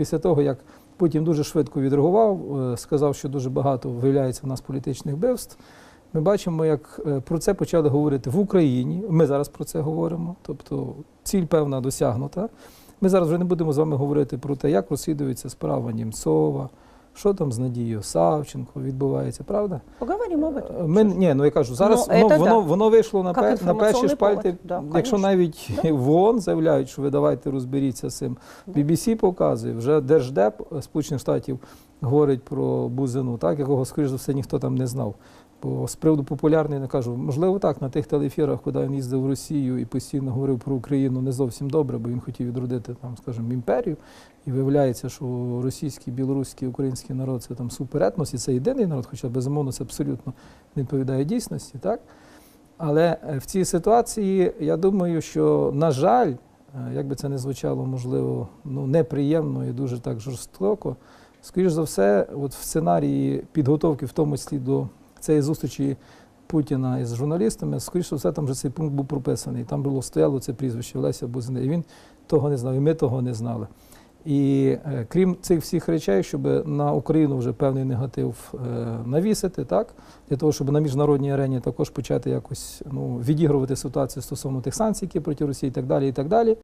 після того, як Путін дуже швидко відреагував, е, сказав, що дуже багато виявляється в нас політичних вбивств. Ми бачимо, як е, про це почали говорити в Україні. Ми зараз про це говоримо. Тобто ціль певна досягнута. Ми зараз вже не будемо з вами говорити про те, як розслідується справа Німцова, що там з Надією Савченко відбувається, правда? Поговоримо об этом. Е, Ми, ні, ну я кажу, зараз Ну, воно, це воно, воно вийшло на, пер, на перші шпальти. да, Якщо навіть в ООН заявляють, що ви давайте розберіться з цим. BBC показує, вже Держдеп Сполучених Штатів говорить про Бузину, так, якого, скоріш за все, ніхто там не знав. Бо з приводу популярний, не кажу, можливо, так, на тих телеефірах, куди він їздив в Росію і постійно говорив про Україну не зовсім добре, бо він хотів відродити там, скажімо, імперію. І виявляється, що російський, білоруський, український народ це там суперетнос, і це єдиний народ, хоча безумовно це абсолютно не відповідає дійсності, так? Але е, в цій ситуації я думаю, що, на жаль, е, як би це не звучало, можливо, ну, неприємно і дуже так жорстоко, скоріш за все, от в сценарії підготовки, в тому числі до цієї зустрічі Путіна із журналістами, скоріш за все, там вже цей пункт був прописаний. Там було стояло це прізвище Леся Бузина, і він того не знав, і ми того не знали. І е, крім цих всіх речей, щоб на Україну вже певний негатив е, навісити, так для того, щоб на міжнародній арені також почати якось ну, відігрувати ситуацію стосовно тих санкцій, які проти Росії, і так далі, і так далі.